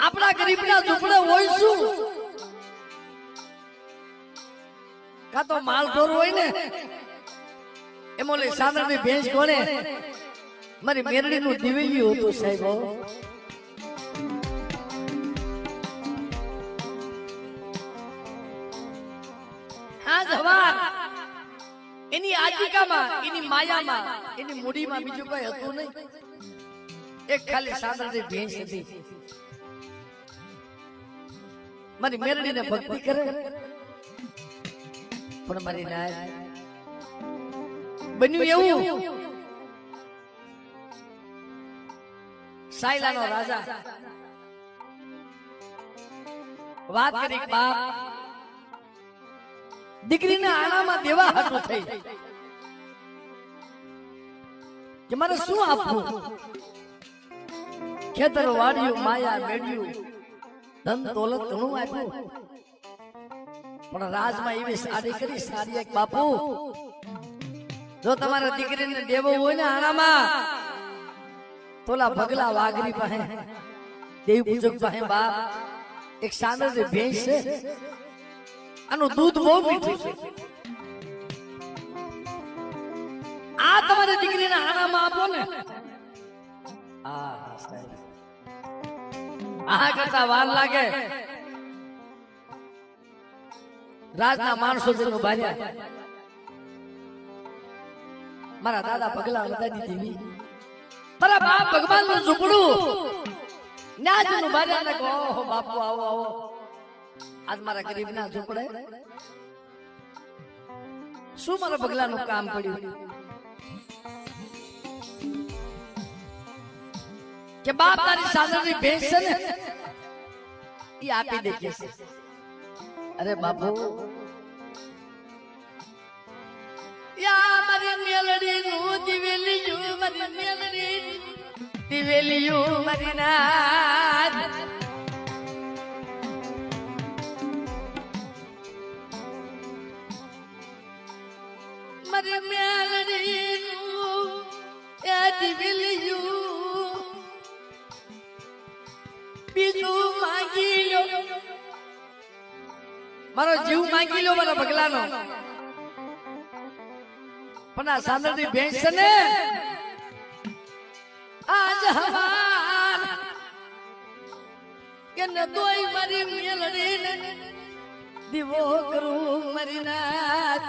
આપણા ગરીબના ઝૂંપડે હોય શું કા તો માલ ઢોર હોય ને એમ ઓલી સાંદળની ભેંસ કોને મારી મેરડીનું દિવેલિયું હતું સાહેબ એની એની માયામાં એની મૂડીમાં બીજું કઈ હતું નહીં એક ખાલી સાંદળની ભેંસ હતી મારી મેરડીને ભક્તિ કરે પણ મારી નાય બન્યું એવું સાયલાનો રાજા વાત કરી બાપ દીકરીને આણામાં દેવા હતું થઈ. કે મારે શું આપવું? ખેતર વાડ્યું માયા મેળ્યું. ધન દોલત ઘણું આપ્યું. પણ રાજમાં એવી સારી કરી સારી એક બાપુ. જો તમારા દીકરીને દેવો હોય ને આણામાં તોલા ભગલા વાઘરી પાસે. દેવ પૂજક પાસે બાપ. એક સાંદર ભેંસ છે. આનું દૂધ બહુ મીઠું છે. આ તમારી દીકરીને આણામાં આપો ને. આ કરતા વાર લાગે. રાજના માણસો જેનું બાર્યા મારા દાદા પગલા અંદાજી દેવી મારા બાપ ભગવાનનું ઝૂપડું. ન્યાજનું બાર્યા ને કહો ઓહો બાપુ આવો આવો. આજ મારા ગરીબ ના ઝૂંપડે. શું મારા પગલાનું કામ પડ્યું? કે બાપ તારી સાસરની ભેંસ છે ને, એ આપી દે કે. અરે બાપુ યા મારી મેલડી નું દિવેલિયું, મારી મેલડી દિવેલિયું મારી નાદ મારો જીવ માંગી લો મારા પગલાનો પણ આ સાંદળની ભેંસ છે ને? આજ હવાર કે ન તોય મારી મેલડી ને દીવો કરું મરી નાથ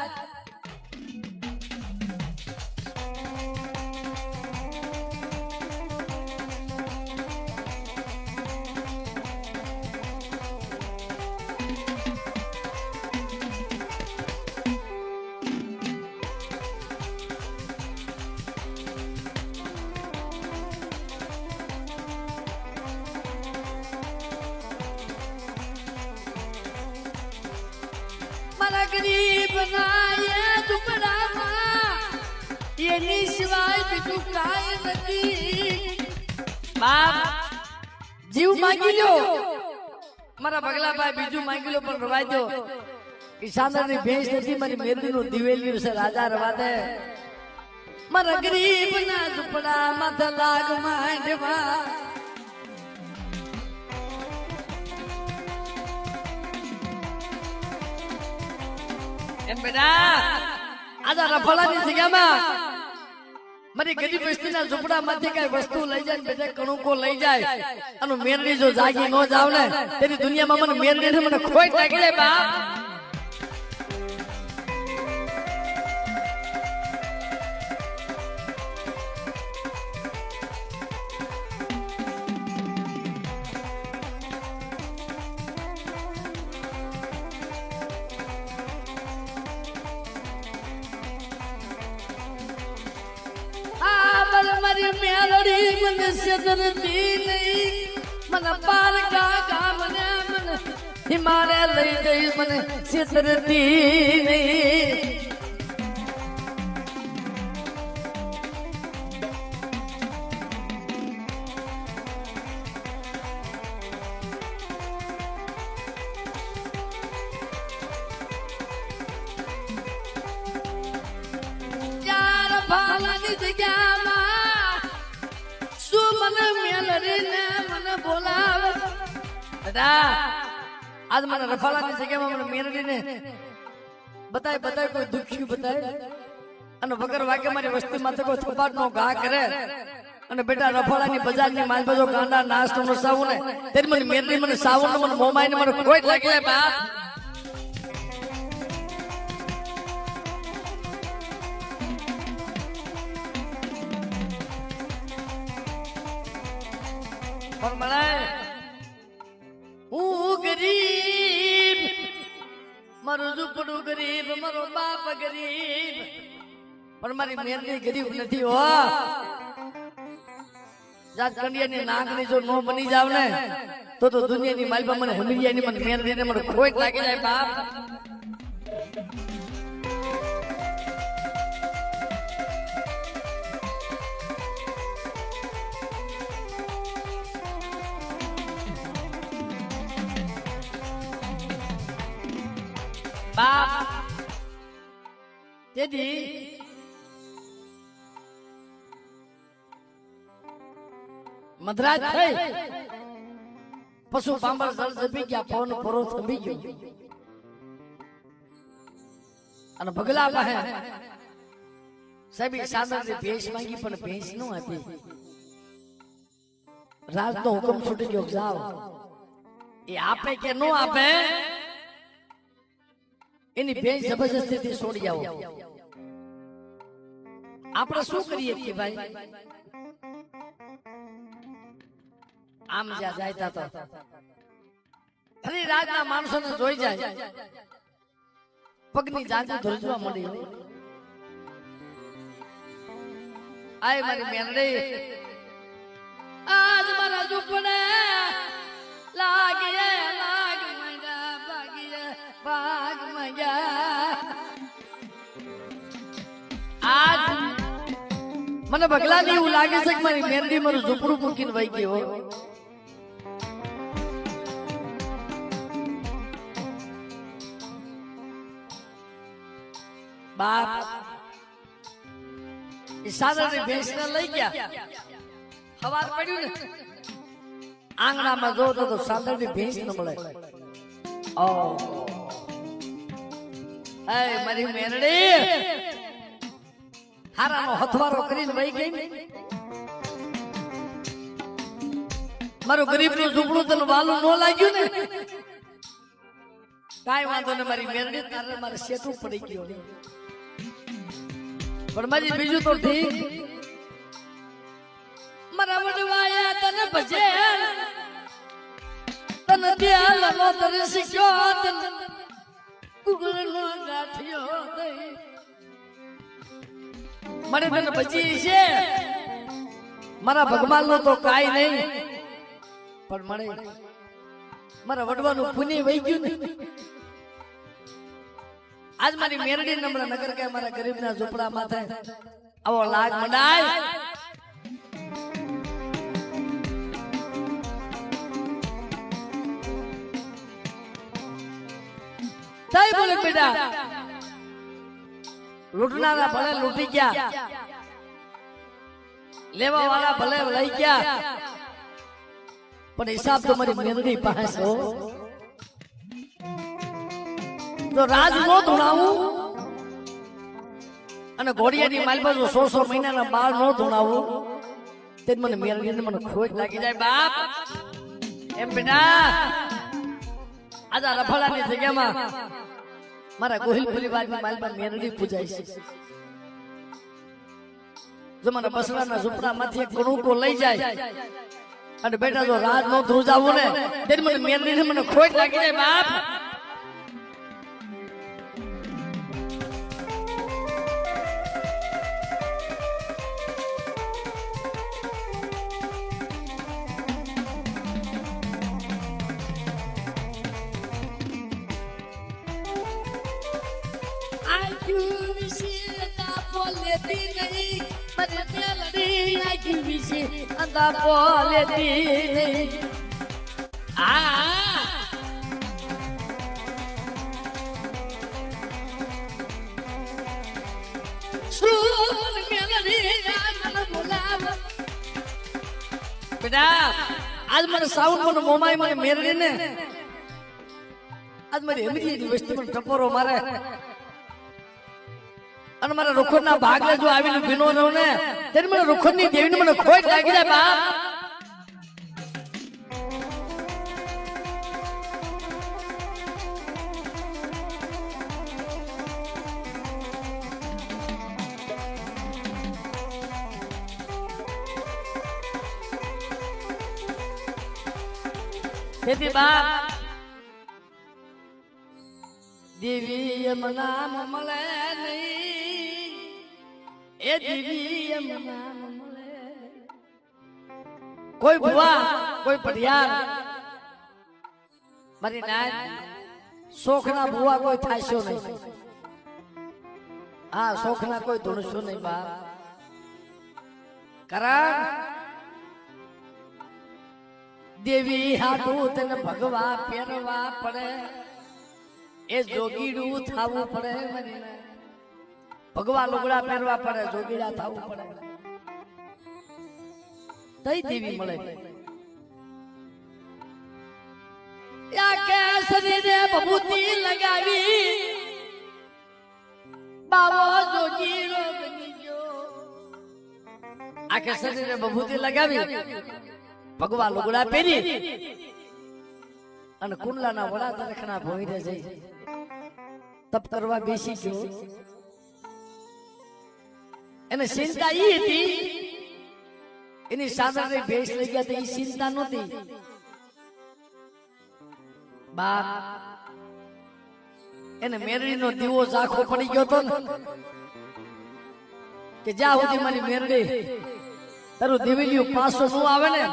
મારા ગરીબ નાયા ઝુંપડામાં એની સિવાય બીજું કાંઈ નથી. બાપ, જીવ માંગી લો. મારા પગલા ભાઈ બીજું માંગી લો, પણ રવાઈ દો. કિસાનની ભેંસ નથી, મારી મેરડીનું દિવેલિયું છે, રાજા રવા દે. મારા ગરીબ ના ઝુંપડામાં લાગ માંડવા. આજા રફાળાની જગ્યામાં. મારી ગરીબ વસ્તીના ઝૂંપડામાંથી કઈ વસ્તુ લઈ જાય બેટા, કણુકો લઈ જાય. અને મેરડી જો જાગી ન જાવ ને, તેની દુનિયામાં મને મેરડી મને ખોઈ નાખી દે બાપ. મારી મેલડી મને સદન દી નહીં મને પાર કાકા મને મને હિમારે લઈ ગઈ મને સદન દી નહીં દાદા આજ મને રફાલાની જગ્યામાં મને મેલડીને બતાય બતાય, કોઈ દુખ્યું બતાય. અને વગર વાગે મારી વસ્તી માથે કોઈ થપાટ નો ઘા કરે. અને બેટા રફાળાની બજારની માલ બજો કાંડા નાસ્તો નો સાવું ને તેની મને મેરડી મને સાવું ને મને મોમાઈ ને મને કોઈ લાગે બાપ. મારો બાપ ગરીબ. પણ મારી મેરની ગરીબ નથી હો. જાત કંડિયાની નાગની જો નો બની જાવ ને તો તો દુનિયાની માલબા મને હમીરિયાની મને મેરડીને મને ખોટ લાગી જાય બાપ. બાપ. તેથી મદ્રાજ થઈ પશુ પાંબર જળ જપી ગયા પવન પરો થંભી ગયો અને ભગલા પાસે સાહેબ સાદર ભેંસ માંગી પણ ભેંસ ન આપી રાજ નો હુકમ છૂટી ગયો જાઓ એ આપે કે ન આપે એની બેન જબરજસ્તી છોડી આવો. આપણે શું કરીએ કે ભાઈ? આમ જ્યાં જાય તા તો ફરી રાતના માણસોને જોઈ જાય. પગની જાજુ ધ્રુજવા મળી આય મારી મેરડી મને બગલા એવું લાગે છે કે મારી મહેંદી મારું ઝૂપડું મૂકીને વહી ગયો બાપ, એ સાદરની ભેંસને લઈ ગયા. સવાર પડ્યું ને. આંગણામાં જો તો સાદરની ભેંસ ન મળે. ઓ. એ મારી મેરડી. હારાનો હથવારો કરીને વહી ગઈ. ને. મારું ગરીબનું ઝૂંપડું તને વાલું ન લાગ્યું ને? કાંઈ વાંધો ને મારી મેરડી તારે મારે શેઠું પડી ગયો. પણ મારી બીજું તો ઠીક. મારા વડવાયા તને ભજે. તને દિયાલ નો તને શીખ્યો તને કુગળ નો ગાઠિયો દઈ. મને તને બચી છે. મારા ભગવાન નો તો કાઈ નહીં. પણ મને મારા વડવાનું પુણ્ય વહી ગયું ને. આજ મારી મેરડી નમ્ર નગર કે મારા ગરીબના ઝૂંપડા માથે આવો લાગ મંડાય. તઈ બોલે બેટા. લૂંટનારા ભલે લૂંટી ગયા. લેવા વાળા ભલે લઈ ગયા. પણ હિસાબ તો મારી મેરડી પાસે. તો રાજ નો ધુણાવું. અને ઘોડિયાની માલ બાજુ સો સો મહિનાના બાળ નો ધુણાવું. તે મને મેરડીને મને ખોટ લાગી જાય, બાપ. એમ બેટા, આજે આ જગ્યામાં મારા ગોહિલ પરિવારની માલમાં મેરડી પૂજાય છે. જો મને બસડાના ઝૂંપડામાંથી એક કણુકો લઈ જાય. અને બેટા જો રાજ નો ધ્રુજાવું ને તેની મને મેરડીને મને ખોટ લાગી જાય બાપ. બેટા આજ મને સાઉન્ડ મને મોમાઈ મને મેરડીને આજ મારી એમની વસ્તુ મને ટપોરો મારે. અને મારા રૂખોડ ના ભાગલે જો આવીને ભીનો રહું ને ત્યારે મને રૂખોડની દેવીને મને ખોટ લાગી જાય, બાપ. દેવી એમ નામ મળે. કોઈ ભુવા કોઈ પઢિયાર મારી નાય શોખના ભુવા કોઈ થાશો નહીં હા શોખના કોઈ ધૂણશો નહીં બાપ કારણ દેવી હાટું તને ભગવા પહેરવા પડે એ જોગીડું થાવું પડે મને ભગવા લુગડા પહેરવા પડે, જોગીડા થવું પડે. તઈ દેવી મળે. યા કે શરીરે ભભૂતિ લગાવી, બાવો જોગીડો બની ગયો આખે શરીરે ભભૂતિ લગાવી ભગવા લુગડા પહેરી, અને કુંડલાના વડા તરખના ભોંયરે જઈ, તપ કરવા બેસી ગયો. એને ચિંતા ઈ હતી. એની સાધારણ ભેસ લઈ ગયા તો ઈ ચિંતા નહોતી. બાપ એને મેરડીનો દીવો ઝાખો પડી ગયો તો ને. કે જ્યાં સુધી મારી મેરડી તારું દિવેલિયું પાસો નું આવે ને?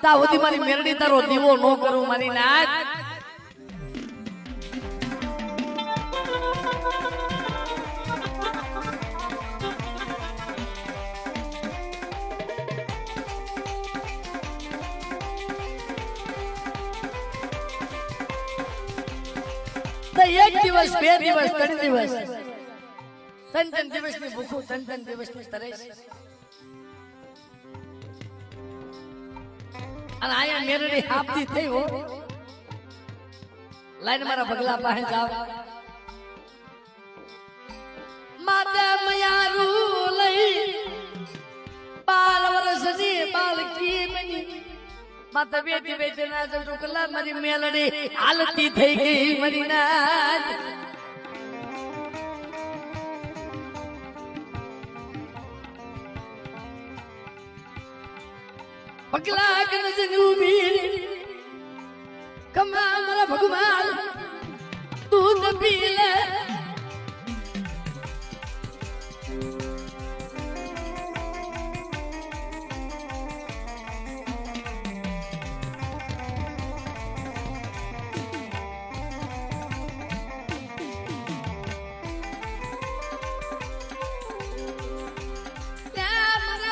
ત્યાં સુધી મારી મેરડી તારો દીવો નો કરું મારી નાથ એક દિવસ, બે દિવસ, ત્રણ દિવસ. ત્રણ ત્રણ દિવસની ભૂખું ત્રણ ત્રણ દિવસની તરે અને અહીંયા મેરડી હાપતી થઈ હો. લાઈન મારા ભગલા પાસે જાવ માતે તબિયત બેટી ના જતો કલા મારી મેલડી હાલતી થઈ ગઈ મારી નાથ પગલા ગરજ નુમી કમા મારા ભગવાન તું પી લે.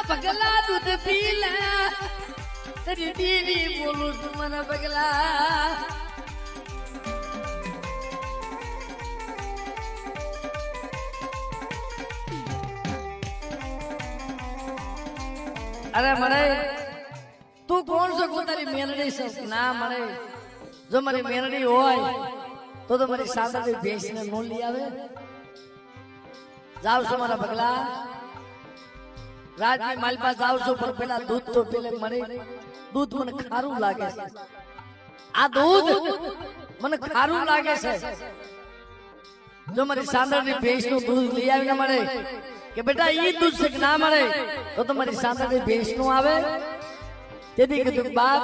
ભગલા દૂધ પી લે તારી દેવી બોલું છું મને પગલા. અરે મને તું કોણ છો? કો તારી મેલડી છે. ના મળે જો મારી મેલડી હોય, તો તો મારી સાંદડી ભેંસને નો લઈ આવે. જાવ છો મારા પગલા? રાજની માલ પાસે આવશો, પણ પેલા દૂધ તો પેલે મને દૂધ મને ખારું લાગે છે. આ દૂધ મને ખારું લાગે છે. જો મારી સાંદળની ભેંસનું દૂધ લઈ આવીને મળે, કે બેટા, ઈ દૂધ છે ના મળે, તો તમારી સાંદળની ભેંસનું આવે. તેથી કીધું બાપ